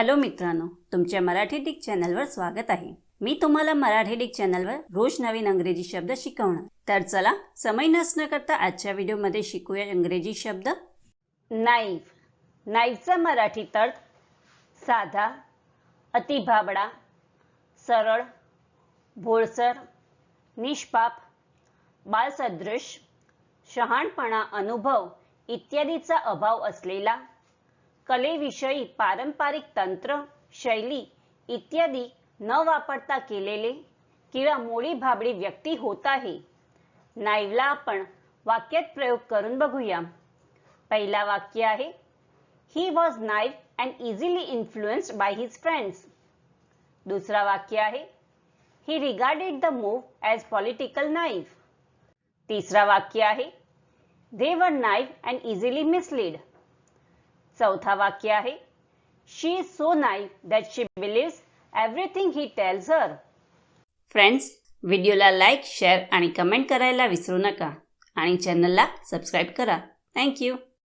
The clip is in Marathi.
हॅलो मित्रांनो तुमच्या मराठी डिक चॅनलवर स्वागत आहे. मी तुम्हाला मराठी डिक चॅनलवर रोज नवीन अंग्रेजी शब्द शिकवणार. तर चला समय नसणं करता आजच्या व्हिडिओमध्ये शिकूया इंग्रजी शब्द. नाईफ. नाईफचा मराठी अर्थ साधा अतिभाबडा सरळ भोळसर निष्पाप बालसदृश शहाणपणा अनुभव इत्यादीचा अभाव असलेला कलेविषयी पारंपरिक तंत्र शैली इत्यादी न वापरता केलेले किंवा मोडी भाबडी व्यक्ती होत आहे. नाईवला आपण वाक्यात प्रयोग करून बघूया. पहिला वाक्य आहे he was naive and easily influenced by his friends दुसरा वाक्य आहे he regarded the move as political naive तिसरा वाक्य आहे दे वर नाईफ अँड इझिली मिसलीड चौथा वाक्य आहे. She is so naive that she believes everything he tells her friends व्हिडिओला लाईक शेअर आणि कमेंट करायला विसरू नका. आणि चॅनलला सबस्क्राईब करा. थँक्यू